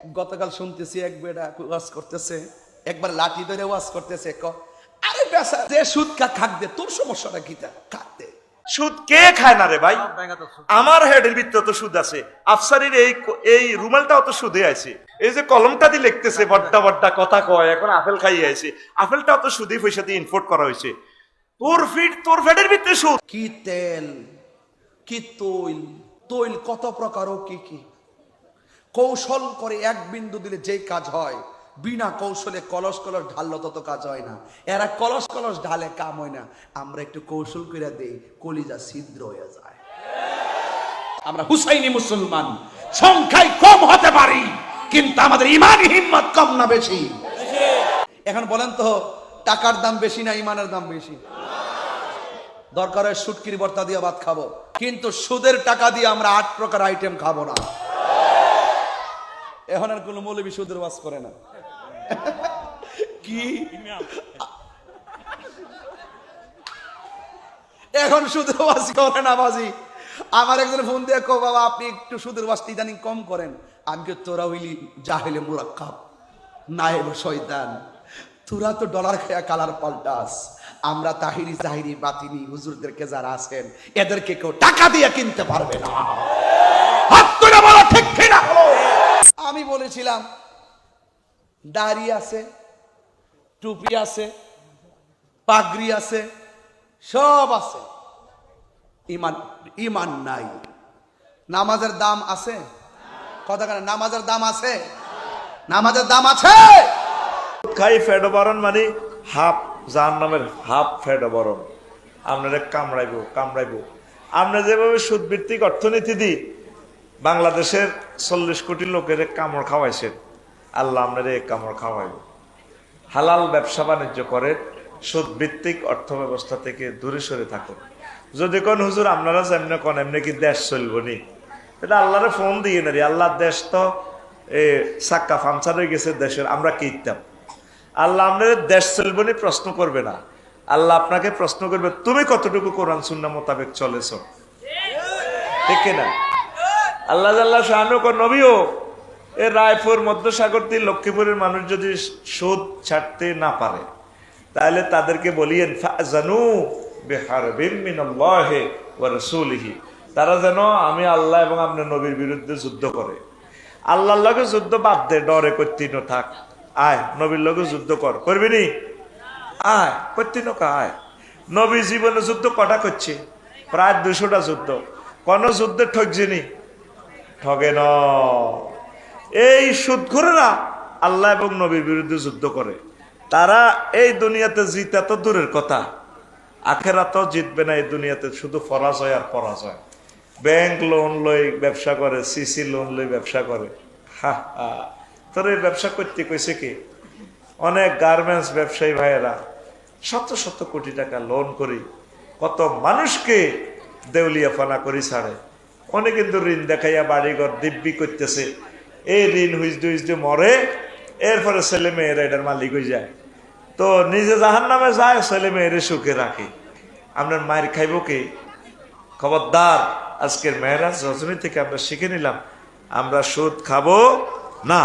গতকাল শুনতেছি এক বেটা ওয়াজ করতেছে একবার লাঠি ধরে ওয়াজ করতেছে ক আরে বেসা যে সুদ কা খাক দে তোর সমস্যাটা কি তা? খাক দে। সুদ কে খায় না রে ভাই? আমার হেডের ভিতরে তো সুদ আছে। আফসারির এই এই রুমালটাও তো সুদে আছে। এই যে কলমটা দিয়ে লিখতেছে বড্ডা বড্ডা কথা কয় এখন আপেল খাইয়ে আছে। আপেলটাও তো সুদি পয়সা দিয়ে ইনপোর্ট করা হয়েছে। তোর ফিট তোর ফেডের ভিতরে সুদ। কি তেল কি তৈল তৈল কত প্রকার ও কি কি? কৌশল করে এক বিন্দু দিলে যেই কাজ হয়, বিনা কৌশলে কলস কলস ঢাললো তত কাজ হয় না। এরা কলস কলস ঢালে কাম হয় না। আমরা একটু কৌশল করে দেই, কলিজা ছিদ্র হয়ে যায়। আমরা হুসাইনি মুসলমান, সংখ্যায় কম হতে পারি, কিন্তু আমাদের ইমানি হিম্মত কম না বেশি। এখন বলেন তো, টাকার দাম বেশি না ইমানের দাম বেশি? দরকার হয় সুটকির বর্তা দিয়ে ভাত খাব, কিন্তু সুদের টাকা দিয়ে আমরা আট প্রকার আইটেম খাব না। এখন আর কোনো মৌলবী সুদের বাস করে না। কি? এখন সুদের বাস করে না বাজি। আমার একজন ফোন দিয়ে কো বাবা, আপনি একটু সুদের বাসটি ইদানিং কম করেন। আমি তোরা হইলি জাহেলে মুরাক্কাব, নায়েব শয়তান। তোরা তো ডলার খেয়া কালার পাল্টাস। আমরা তাহিরি জাহিরি বাতিনি, হুজুরদেরকে যারা আছেন, এদেরকে কেউ টাকা দিয়ে কিনতে পারবে না। হাত তুলে বলো, ঠিক কিনা? আমি বলেছিলাম, দাড়ি আছে, টুপি আছে, পাগড়ি আছে, সব আছে। ইমান ইমান নাই। নামাজের দাম আছে? কথা কেন, নামাজের দাম আছে? নামাজের দাম আছে? খাই ফেডো বরণ মানে হাফ যার নামের হাফ ফেডো বরণ আপনারা কামড়াইব কামড়াইব। আমরা যেভাবে সুদ ভিত্তিক অর্থনীতি দিই বাংলাদেশের চল্লিশ কোটি লোকের কামড় খাওয়াইছেন আল্লাহ আপনারা এই কামড় খাওয়াইব। হালাল ব্যবসা বাণিজ্য করে সুদ ভিত্তিক অর্থ ব্যবস্থা থেকে দূরে সরে থাকুন যদি কোন হুজুর আপনারা যেমনি কোন, এমনি কি দেশ চলবো নি এটা আল্লাহরে ফোন দিয়ে না রে। আল্লাহর দেশ তো, এ, সাক্কা ফামসার হয়ে গেছে দেশের, আমরা কি ইত্যাম? আল্লাহ আপনাদের দেশ চলবো নি প্রশ্ন করবে না। আল্লাহ আপনাকে প্রশ্ন করবে, তুমি কতটুকু কোরআন, সুন্না মোতাবেক চলেছ? ঠিক না আল্লাহ আল্লাহ শাহানুক নবীও। এ রায়পুর মধ্যসাগর দিয়ে লক্ষ্মীপুরের মানুষ যদি সুদ ছাড়তে না পারে, তাহলে তাদেরকে বলিয়েন রাসূলিহি। তারা যেন আমি আল্লাহ এবং আপনার নবীর বিরুদ্ধে যুদ্ধ করে। আল্লাহর লগে যুদ্ধ বাদ দে, ডরে করতিন থাক। আয়, নবীর লগে যুদ্ধ কর। করবি নি? আয় করতিন আয়। নবী জীবনে যুদ্ধ কটা করছে? প্রায় দুশোটা যুদ্ধ। কোন যুদ্ধে ঠকছিনি ঠগে ন। এই সুদখোরেরা আল্লাহ এবং নবীর বিরুদ্ধে যুদ্ধ করে। তারা এই দুনিয়াতে জিতা তো দূরের কথা। আখেরা তো জিতবে না এই দুনিয়াতে, শুধু পরাজয় আর পরাজয়। ব্যাংক লোন লই ব্যবসা করে সিসি লোন লই ব্যবসা করে। হা হা। তোর এই ব্যবসা করতে কইছে কি? অনেক গার্মেন্টস ব্যবসায়ী ভাইয়েরা, শত শত কোটি টাকা লোন করি, কত মানুষকে দেউলিয়া ফানা করি ছাড়ে। অনেক কিন্তু ঋণ দেখাইয়া বাড়িঘর দিব্যি করতেছে। এই ঋণ হুইজডে হুইজডে মরে, এরপরে ছেলে মেয়েরা এটার মালিক হয়ে যায়। তো নিজে জাহান নামে যায়, ছেলে মেয়েরে সুখে রাখে। আপনার মায়ের খাইব কি? খবরদার, আজকের মেয়েরাজ রজনী থেকে আমরা শিখে নিলাম, আমরা সুদ খাব না।